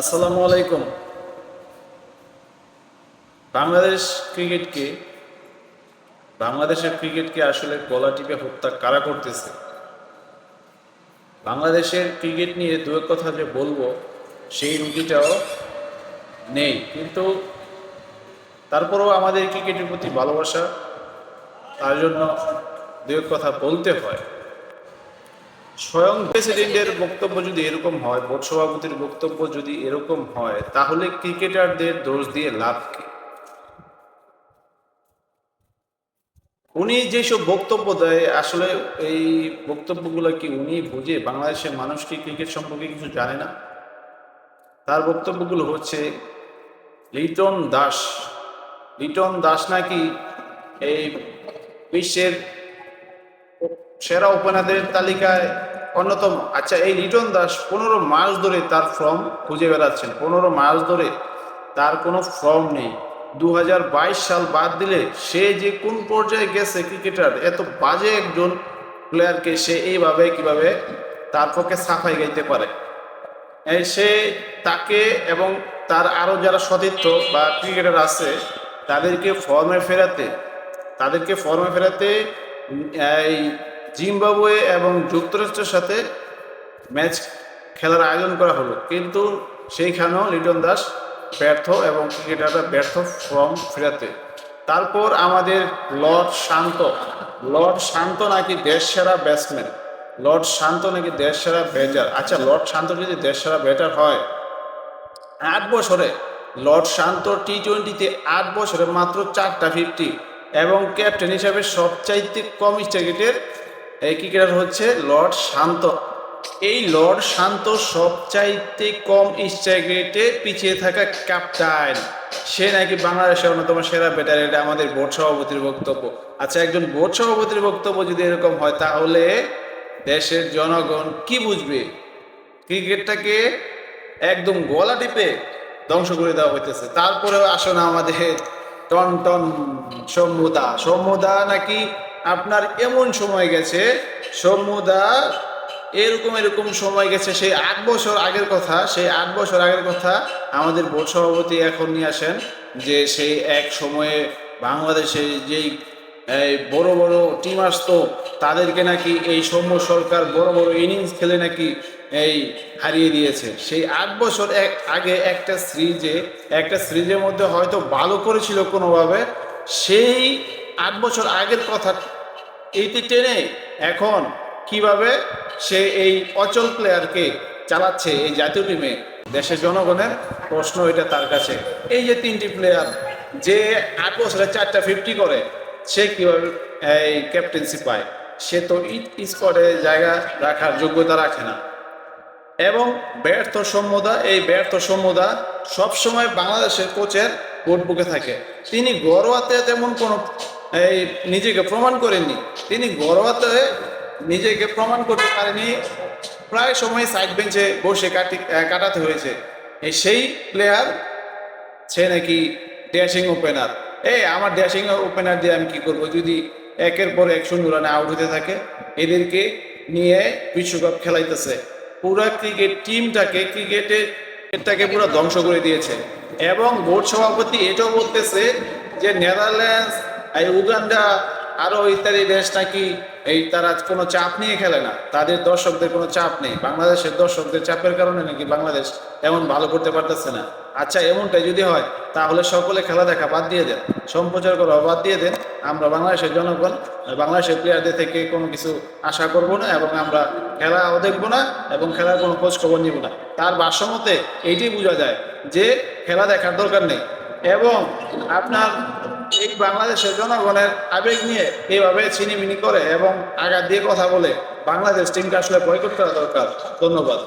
আসসালামু আলাইকুম। বাংলাদেশ ক্রিকেটকে, বাংলাদেশের ক্রিকেটকে আসলে গলা টিপে হত্যা কারা করতেছে? বাংলাদেশের ক্রিকেট নিয়ে দু কথা যে বলব, সেই রুটিটাও নেই। কিন্তু তারপরেও আমাদের ক্রিকেটের প্রতি ভালোবাসা, তার জন্য দু এক কথা বলতে হয়। স্বয়ং প্রেসিডেন্টের বক্তব্য যদি এরকম হয় বোর্ড সভাপতির বক্তব্য যদি এরকম হয়, তাহলে ক্রিকেটারদের দোষ দিয়ে লাভ কি? উনি যেসব বক্তব্য দেয়, আসলে এই বক্তব্যগুলো কি উনি বুঝে? বাংলাদেশের মানুষ কি ক্রিকেট সম্পর্কে কিছু জানে না? তার বক্তব্যগুলো হচ্ছে, লিটন দাস লিটন দাস নাকি এই বিশ্বের সেরা ওপেনারদের তালিকায় অন্যতম। আচ্ছা এই লিটন দাস পনেরো মাস ধরে তার ফর্ম খুঁজে বেড়াচ্ছেন। পনেরো মাস ধরে তার কোনো ফর্ম নেই। দু হাজার বাইশ সাল বাদ দিলে সে যে কোন পর্যায়ে গেছে ক্রিকেটার, এত বাজে একজন প্লেয়ারকে সে এইভাবে কীভাবে তার পক্ষে সাফাই গাইতে পারে? সে তাকে এবং তার আরও যারা সতীর্থ বা ক্রিকেটার আছে, তাদেরকে ফর্মে ফেরাতে, তাদেরকে ফর্মে ফেরাতে, এই জিম্বাবুয়ে এবং যুক্তরাষ্ট্রের সাথে ম্যাচ খেলার আয়োজন করা হলো। কিন্তু সেইখানেও লিটন দাস ব্যর্থ এবং ক্রিকেটাররা ব্যর্থ ফর্ম ফেরাতে। তারপর আমাদের লর্ড শান্ত। লর্ড শান্ত নাকি দেশ সেরা ব্যাটসম্যান? লর্ড শান্ত নাকি দেশ সেরা ব্যাটার? আচ্ছা লর্ড শান্ত যদি দেশ সেরা ব্যাটার হয়, আট বছরে। লর্ড শান্ত টি টোয়েন্টিতে আট বছরে মাত্র চারটা ফিফটি এবং ক্যাপ্টেন হিসাবে সবচাইতে কম স্ট্যাকেটের এই ক্রিকেটার হচ্ছে লর্ড শান্ত। এই লর্ড শান্ত সবচাইতে কম স্ট্যাকেটে পিছিয়ে থাকা ক্যাপ্টেন। সে নাকি বাংলাদেশের অন্যতম সেরা ব্যাটার, এটা আমাদের বোর্ড সভাপতির বক্তব্য। আচ্ছা একজন বোর্ড সভাপতির বক্তব্য যদি এরকম হয়, তাহলে দেশের জনগণ কি বুঝবে? ক্রিকেটটাকে একদম গলা টিপে ধ্বংস করে দেওয়া হইতেছে। তারপরেও আসো না আমাদের টন টন সৌম্যদা সৌম্যদা নাকি আপনার এমন সময় গেছে সৌম্যদা এরকম এরকম সময় গেছে, সেই আট বছর আগের কথা, সেই আট বছর আগের কথা আমাদের বোর্ড সভাপতি এখন নিয়ে আসেন যে সেই এক সময়ে বাংলাদেশে যেই বড় বড় টিম আসতো, তাদেরকে নাকি এই সৌম্য সরকার বড় বড় ইনিংস খেলে নাকি এই হারিয়ে দিয়েছে। সেই আট বছর এক, আগে একটা সিরিজে, একটা সিরিজের মধ্যে হয়তো ভালো করেছিল কোনোভাবে, সেই আট বছর আগের কথা এইটি টেনে এখন কীভাবে সে এই অচল প্লেয়ারকে চালাচ্ছে এই জাতীয় টিমে দেশের জনগণের প্রশ্ন এটা তার কাছে। এই যে তিনটি প্লেয়ার যে আট বছরে চারটা ফিফটি করে, সে কীভাবে, এই ক্যাপ্টেন্সি পায়? সে তো ইট স্কোয়াডে জায়গা রাখার যোগ্যতা রাখে না। এবং ব্যর্থ সম্মদা, এই ব্যর্থ সম্মদা সবসময় বাংলাদেশের কোচের নোটবুকে থাকে। তিনি ঘরোয়াতে তেমন কোনো এই নিজেকে প্রমাণ করেননি। তিনি ঘরোয়াতে নিজেকে প্রমাণ করতে পারেনি প্রায় সময় সাইড বেঞ্চে বসে কাটি কাটাতে হয়েছে। এই সেই প্লেয়ার সে নাকি ড্যাশিং ওপেনার এই আমার ড্যাশিং ওপেনার দিয়ে আমি কি করব? যদি একের পর এক শূন্য রানে আউট হতে থাকে, এদেরকে নিয়ে বিশ্বকাপ খেলাইতেছে। পুরা ক্রিকেট টিমটাকে, ক্রিকেটে, ক্রিকেটটাকে পুরো ধ্বংস করে দিয়েছে। এবং বোর্ড সভাপতি এটাও বলতেছে যে, নেদারল্যান্ডস এই উগান্ডা আরও ইত্যাদি দেশ নাকি এই তারা কোনো চাপ নিয়ে খেলে না। তাদের দর্শকদের কোনো চাপ নেই। বাংলাদেশের দর্শকদের চাপের কারণে নাকি বাংলাদেশ এমন ভালো করতে পারতেছে না। আচ্ছা এমনটাই যদি হয়, তাহলে সকলে খেলা দেখা বাদ দিয়ে দেন। সম্প্রচার করা বাদ দিয়ে দেন। আমরা বাংলাদেশের জনগণ, বাংলাদেশের প্লেয়ারদের থেকে কোনো কিছু আশা করব না এবং আমরা খেলাও দেখব না এবং খেলার কোনো খোঁজ খবর নিব না। তার ভাষ্যমতে এইটাই বোঝা যায় যে খেলা দেখার দরকার নেই। এবং আপনার এই বাংলাদেশের জনগণের আবেগ নিয়ে এইভাবে চিনিমিনি করে এবং আগা দিয়ে কথা বলে বাংলাদেশ টিমকে আসলে বয়কট করা দরকার। ধন্যবাদ।